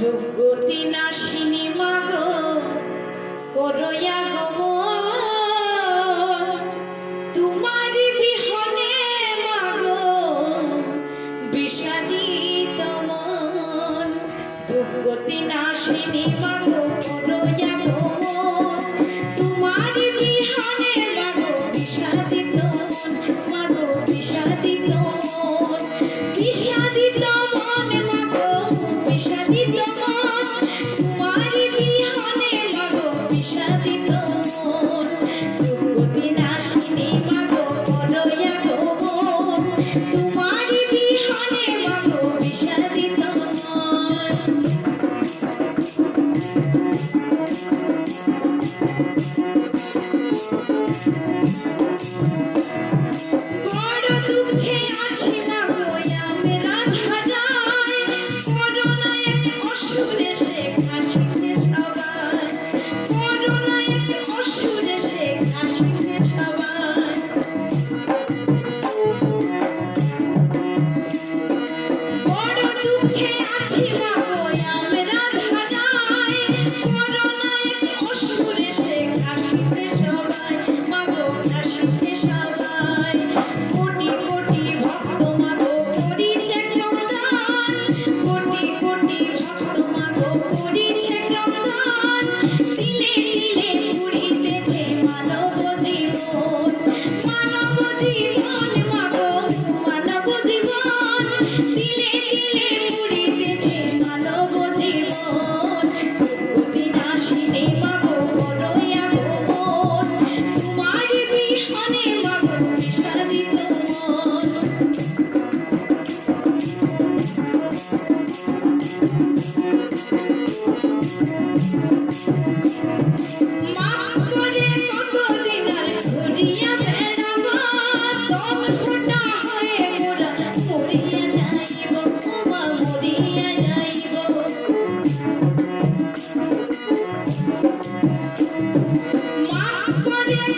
দুর্গতি নাশিনী মাগ করয়া গম তোমার বিহনে মাগো বিষাদিত মন। দুর্গতি নাশিনী মাগ করয়া Thank you. soul.